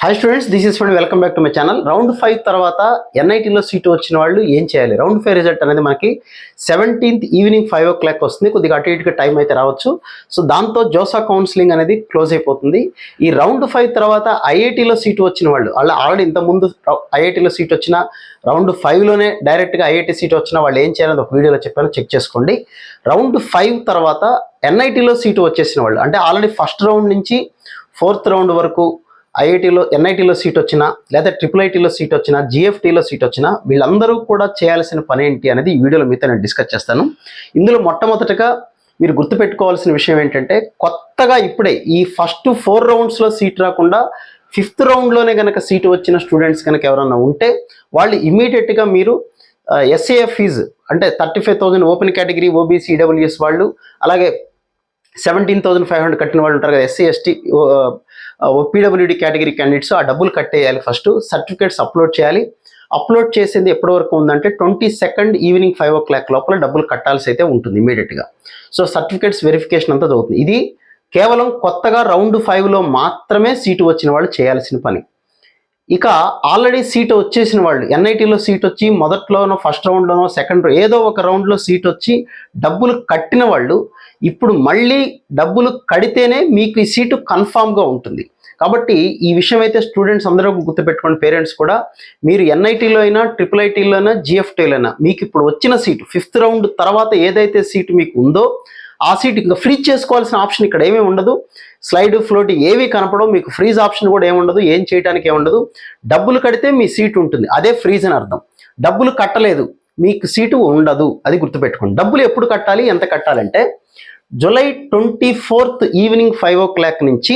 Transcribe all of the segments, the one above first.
Hi students this is fund welcome back to my channel round five తర్వాత ఎన్ఐటీలో seat వచ్చిన వాళ్ళు ఏం చేయాలి? రౌండ్ ఫైవ్ రిజల్ట్ అనేది మనకి seventeenth evening five o'clock వస్తుంది. కొద్దిగా అటు ఇటుగా టైం అయితే రావచ్చు. సో దాంతో జోసా కౌన్సిలింగ్ అనేది క్లోజ్ అయిపోతుంది. ఈ రౌండ్ ఫైవ్ తర్వాత ఐఐటీలో సీటు వచ్చిన వాళ్ళు వాళ్ళు ఆల్రెడీ ఇంతకుముందు ఐఐటీలో సీట్ వచ్చిన రౌండ్ ఫైవ్లోనే డైరెక్ట్గా ఐఐటీ సీట్ వచ్చిన వాళ్ళు ఏం చేయాలని ఒక వీడియోలో చెప్పాను. చెక్ చేసుకోండి. రౌండ్ ఫైవ్ తర్వాత ఎన్ఐటీలో సీటు వచ్చేసిన వాళ్ళు అంటే ఆల్రెడీ ఫస్ట్ రౌండ్ నుంచి ఫోర్త్ రౌండ్ వరకు ఐఐటీలో ఎన్ఐటీలో సీట్ వచ్చినా లేదా ట్రిపుల్ ఐటీలో సీట్ వచ్చినా జిఎఫ్టీలో సీట్ వచ్చినా వీళ్ళందరూ కూడా చేయాల్సిన పని ఏంటి అనేది ఈ వీడియోలో మీతో నేను డిస్కస్ చేస్తాను. ఇందులో మొట్టమొదటగా మీరు గుర్తుపెట్టుకోవాల్సిన విషయం ఏంటంటే కొత్తగా ఇప్పుడే ఈ ఫస్ట్ ఫోర్ రౌండ్స్లో సీట్ రాకుండా ఫిఫ్త్ రౌండ్లోనే కనుక సీటు వచ్చిన స్టూడెంట్స్ కనుక ఎవరన్నా ఉంటే వాళ్ళు ఇమీడియట్గా మీరు ఎస్ఏఎఫ్ ఫీజు అంటే thirty five thousand open category OBC EWS వాళ్ళు అలాగే సెవెంటీన్ థౌసండ్ ఫైవ్ హండ్రెడ్ కట్టిన వాళ్ళు ఉంటారు కదా SC ST OPWD category candidates ఆ డబ్బులు కట్టేయాలి ఫస్ట్ సర్టిఫికేట్స్ అప్లోడ్ చేయాలి. అప్లోడ్ చేసేది ఎప్పటి వరకు ఉందంటే twenty second evening five o'clock లోపల డబ్బులు కట్టాల్సి అయితే ఉంటుంది ఇమీడియట్గా సో సర్టిఫికేట్స్ వెరిఫికేషన్ అంతా జరుగుతుంది. ఇది కేవలం కొత్తగా రౌండ్ ఫైవ్లో మాత్రమే సీటు వచ్చిన వాళ్ళు చేయాల్సిన పని. ఇక ఆల్రెడీ సీట్ వచ్చేసిన వాళ్ళు ఎన్ఐటీలో సీట్ వచ్చి మొదట్లోనో ఫస్ట్ రౌండ్లోనో సెకండ్ ఏదో ఒక రౌండ్లో సీట్ వచ్చి డబ్బులు కట్టిన వాళ్ళు ఇప్పుడు మళ్ళీ డబ్బులు కడితేనే మీకు ఈ సీటు కన్ఫామ్గా ఉంటుంది. కాబట్టి ఈ విషయం అయితే స్టూడెంట్స్ అందరూ గుర్తుపెట్టుకోండి పేరెంట్స్ కూడా. మీరు ఎన్ఐటీలో అయినా ట్రిపుల్ ఐటీలో అయినా జిఎఫ్టీలో అయినా మీకు ఇప్పుడు వచ్చిన సీటు ఫిఫ్త్ రౌండ్ తర్వాత ఏదైతే సీటు మీకు ఉందో ఆ సీట్ ఇంకా ఫ్రీజ్ చేసుకోవాల్సిన ఆప్షన్ ఇక్కడ ఏమీ ఉండదు. స్లైడ్ ఫ్లోట్ ఏవి కనపడవు మీకు ఫ్రీజ్ ఆప్షన్ కూడా ఏముండదు ఏం చేయడానికి ఏముండదు డబ్బులు కడితే మీ సీట్ ఉంటుంది అదే ఫ్రీజ్ అని అర్థం. డబ్బులు కట్టలేదు మీకు సీటు ఉండదు అది గుర్తుపెట్టుకోండి. డబ్బులు ఎప్పుడు కట్టాలి ఎంత కట్టాలంటే July twenty fourth evening five o'clock నుంచి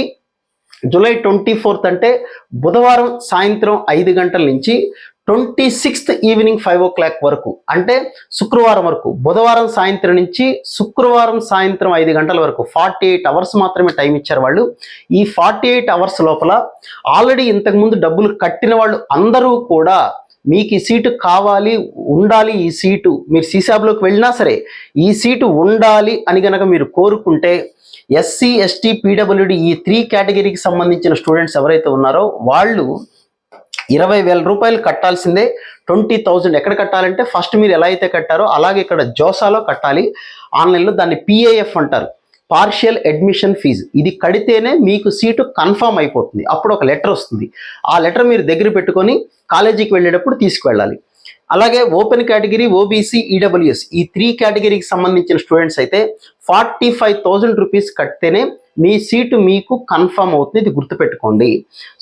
జూలై ట్వంటీ ఫోర్త్ అంటే బుధవారం సాయంత్రం ఐదు గంటల నుంచి twenty sixth evening five o'clock వరకు అంటే శుక్రవారం వరకు బుధవారం సాయంత్రం నుంచి శుక్రవారం సాయంత్రం ఐదు గంటల వరకు ఫార్టీ ఎయిట్ అవర్స్ మాత్రమే టైం ఇచ్చారు వాళ్ళు. ఈ ఫార్టీ ఎయిట్ అవర్స్ లోపల ఆల్రెడీ ఇంతకుముందు డబ్బులు కట్టిన వాళ్ళు అందరూ కూడా మీకు ఈ సీటు కావాలి ఉండాలి ఈ సీటు. మీరు సీసాబ్లోకి వెళ్ళినా సరే ఈ సీటు ఉండాలి అని కనుక మీరు కోరుకుంటే ఎస్సీ ఎస్టీ పీడబ్ల్యూడి ఈ త్రీ కేటగిరీకి సంబంధించిన స్టూడెంట్స్ ఎవరైతే ఉన్నారో వాళ్ళు ఇరవై వేల రూపాయలు కట్టాల్సిందే. ట్వంటీ థౌజండ్ ఎక్కడ కట్టాలంటే ఫస్ట్ మీరు ఎలా అయితే కట్టారో అలాగే ఇక్కడ జోసాలో కట్టాలి. ఆన్లైన్లో దాన్ని పిఏఎఫ్ అంటారు. Partial admission fee. ఇది కడితేనే మీకు సీటు కన్ఫర్మ్ అయిపోతుంది. అప్పుడు ఒక లెటర్ వస్తుంది. ఆ లెటర్ మీరు దగ్గర పెట్టుకొని కాలేజీకి వెళ్ళేటప్పుడు తీసుకువెళ్ళాలి. అలాగే ఓపెన్ కేటగిరీ ఓబీసీ ఈడబ్ల్యూఎస్ ఈ త్రీ కేటగిరీకి సంబంధించిన స్టూడెంట్స్ అయితే ఫార్టీ ఫైవ్ థౌజండ్ రూపీస్ కడితేనే మీ సీటు మీకు కన్ఫర్మ్ అవుతుంది ఇది గుర్తుపెట్టుకోండి.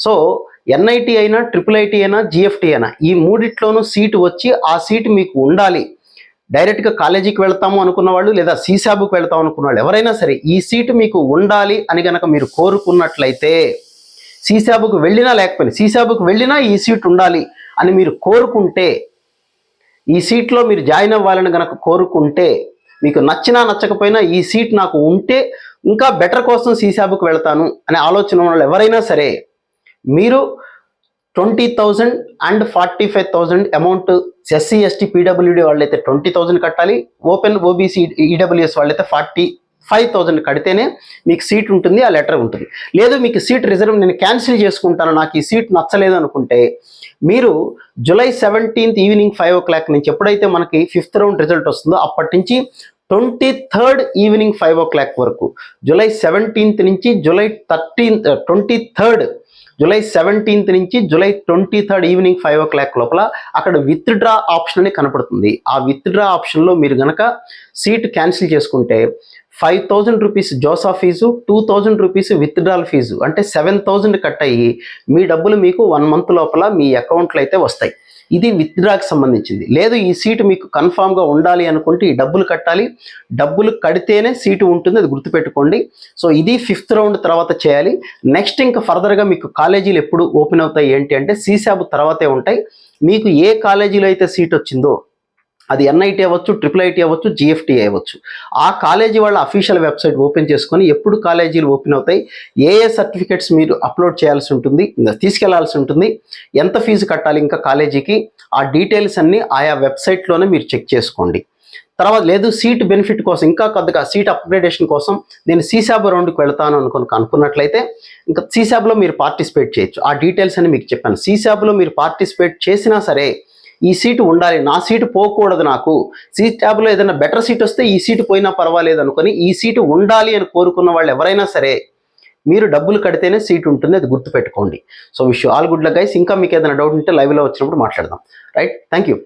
సో ఎన్ఐటి అయినా ట్రిపుల్ ఐటీ అయినా జిఎఫ్టీ అయినా ఈ మూడిట్లోనూ సీటు వచ్చి ఆ సీటు మీకు ఉండాలి. డైరెక్ట్గా కాలేజీకి వెళ్తాము అనుకున్న వాళ్ళు లేదా సీసాబుకి వెళ్తాం అనుకున్న వాళ్ళు ఎవరైనా సరే ఈ సీటు మీకు ఉండాలి అని కనుక మీరు కోరుకున్నట్లయితే సీసాబుకు వెళ్ళినా లేకపోయినా సీసాబుకు వెళ్ళినా ఈ సీట్ ఉండాలి అని మీరు కోరుకుంటే ఈ సీట్లో మీరు జాయిన్ అవ్వాలని కనుక కోరుకుంటే మీకు నచ్చినా నచ్చకపోయినా ఈ సీట్ నాకు ఉంటే ఇంకా బెటర్ కోసం సీసాబుకు వెళ్తాను అనే ఆలోచన ఉన్న వాళ్ళు ఎవరైనా సరే మీరు twenty thousand and forty five thousand amount SC ST PWD వాళ్ళైతే ట్వంటీ థౌజండ్ కట్టాలి. ఓపెన్ ఓబీసీ ఈడబ్ల్యూఎస్ వాళ్ళైతే ఫార్టీ ఫైవ్ థౌజండ్ కడితేనే మీకు సీట్ ఉంటుంది ఆ లెటర్ ఉంటుంది. లేదు మీకు సీట్ రిజర్వ్ నేను క్యాన్సిల్ చేసుకుంటాను నాకు ఈ సీట్ నచ్చలేదు అనుకుంటే మీరు July seventeenth evening five o'clock నుంచి ఎప్పుడైతే మనకి ఫిఫ్త్ రౌండ్ రిజల్ట్ వస్తుందో అప్పటి నుంచి twenty third evening five o'clock వరకు జూలై సెవెంటీన్త్ నుంచి July thirteenth twenty third July seventeenth నుంచి July twenty third evening five o'clock లోపల అక్కడ విత్డ్రా ఆప్షన్ అని కనపడుతుంది. ఆ విత్డ్రా ఆప్షన్లో మీరు గనక సీట్ క్యాన్సిల్ చేసుకుంటే five thousand rupees JoSAA fee two thousand rupees withdrawal fee. అంటే సెవెన్ థౌజండ్ కట్ అయ్యి మీ డబ్బులు మీకు వన్ మంత్ లోపల మీ అకౌంట్లో అయితే వస్తాయి. ఇది విత్డ్రాకి సంబంధించింది. లేదు ఈ సీటు మీకు కన్ఫామ్గా ఉండాలి అనుకుంటే ఈ డబ్బులు కట్టాలి. డబ్బులు కడితేనే సీటు ఉంటుంది అది గుర్తుపెట్టుకోండి. సో ఇది ఫిఫ్త్ రౌండ్ తర్వాత చేయాలి. నెక్స్ట్ ఇంకా ఫర్దర్గా మీకు కాలేజీలు ఎప్పుడు ఓపెన్ అవుతాయి ఏంటి అంటే సీసాబ్ తర్వాతే ఉంటాయి. మీకు ఏ కాలేజీలో అయితే సీట్ వచ్చిందో అది ఎన్ఐటి అవ్వచ్చు ట్రిపుల్ ఐటీ అవ్వచ్చు జిఎఫ్టీ అవ్వచ్చు. ఆ కాలేజీ వాళ్ళ అఫీషియల్ వెబ్సైట్ ఓపెన్ చేసుకొని ఎప్పుడు కాలేజీలు ఓపెన్ అవుతాయి ఏ ఏ సర్టిఫికెట్స్ మీరు అప్లోడ్ చేయాల్సి ఉంటుంది తీసుకెళ్ళాల్సి ఉంటుంది ఎంత ఫీజు కట్టాలి ఇంకా కాలేజీకి ఆ డీటెయిల్స్ అన్నీ ఆయా వెబ్సైట్లోనే మీరు చెక్ చేసుకోండి. తర్వాత లేదు సీట్ బెనిఫిట్ కోసం ఇంకా కొద్దిగా సీట్ అప్గ్రేడేషన్ కోసం నేను సీసాబ్ రౌండ్కి వెళ్తాను అనుకుని అనుకున్నట్లయితే ఇంకా సీసాబ్లో మీరు పార్టిసిపేట్ చేయొచ్చు. ఆ డీటెయిల్స్ అని మీకు చెప్పాను. సీసాబ్లో మీరు పార్టిసిపేట్ చేసినా సరే ఈ సీటు ఉండాలి నా సీటు పోకూడదు నాకు. సీట్ ట్యాబ్లో ఏదైనా బెటర్ సీట్ వస్తే ఈ సీటు పోయినా పర్వాలేదు అనుకొని ఈ సీటు ఉండాలి అని కోరుకున్న వాళ్ళు ఎవరైనా సరే మీరు డబ్బులు కడితేనే సీట్ ఉంటుంది అది గుర్తుపెట్టుకోండి. So wish all good luck guys. ఇంకా మీకు ఏదైనా డౌట్ ఉంటే లైవ్లో వచ్చినప్పుడు మాట్లాడదాం. రైట్? Thank you